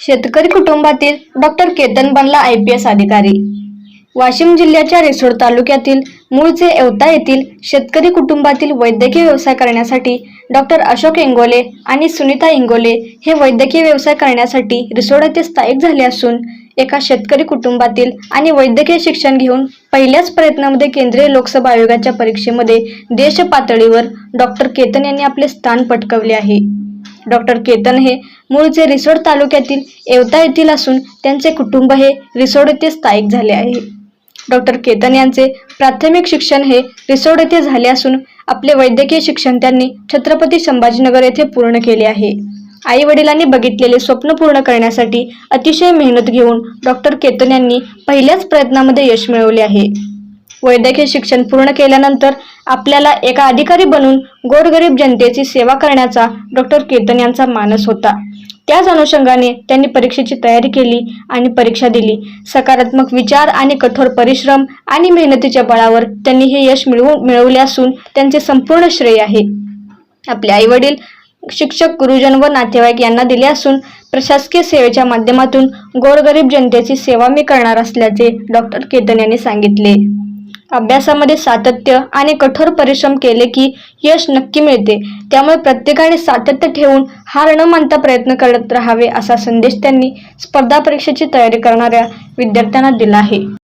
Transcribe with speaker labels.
Speaker 1: शेतकरी कुटुंबातील डॉक्टर केतन बनला आय पी एस अधिकारी. वाशिम जिल्ह्याच्या रिसोड तालुक्यातील मूळचे एवता येथील शेतकरी कुटुंबातील वैद्यकीय व्यवसाय करण्यासाठी डॉक्टर अशोक इंगोले आणि सुनीता इंगोले हे वैद्यकीय व्यवसाय करण्यासाठी रिसोड येथे स्थायिक झाले असून एका शेतकरी कुटुंबातील आणि वैद्यकीय शिक्षण घेऊन पहिल्याच प्रयत्नामध्ये केंद्रीय लोकसभा आयोगाच्या परीक्षेमध्ये देश पातळीवर डॉक्टर केतन यांनी आपले स्थान पटकवले आहे. डॉक्टर केतन हे मूळचे रिसोड तालुक्यातील येवता येथील असून त्यांचे कुटुंब हे रिसोड येथे स्थायिक झाले आहे. डॉक्टर केतन यांचे प्राथमिक शिक्षण हे रिसोड येथे झाले असून आपले वैद्यकीय शिक्षण त्यांनी छत्रपती संभाजीनगर येथे पूर्ण केले आहे. आई वडिलांनी बघितलेले स्वप्न पूर्ण करण्यासाठी अतिशय मेहनत घेऊन डॉक्टर केतन यांनी पहिल्याच प्रयत्नामध्ये यश मिळवले आहे. वैद्यकीय शिक्षण पूर्ण केल्यानंतर आपल्याला एका अधिकारी बनून गोरगरीब जनतेची सेवा करण्याचा डॉक्टर केतन यांचा मानस होता. त्याच अनुषंगाने त्यांनी परीक्षेची तयारी केली आणि परीक्षा दिली. सकारात्मक विचार आणि कठोर परिश्रम आणि मेहनतीच्या बळावर त्यांनी हे यश मिळवून मिळवले असून त्यांचे संपूर्ण श्रेय आहे. आपले आई वडील शिक्षक गुरुजन व नातेवाईक यांना दिले असून प्रशासकीय सेवेच्या माध्यमातून गोरगरीब जनतेची सेवा मी करणार असल्याचे डॉक्टर केतन यांनी सांगितले. अभ्यासामध्ये सातत्य आणि कठोर परिश्रम केले की यश नक्की मिळते. त्यामुळे प्रत्येकाने सातत्य ठेवून हार न मानता प्रयत्न करत राहावे असा संदेश त्यांनी स्पर्धा परीक्षेची तयारी करणाऱ्या विद्यार्थ्यांना दिला आहे.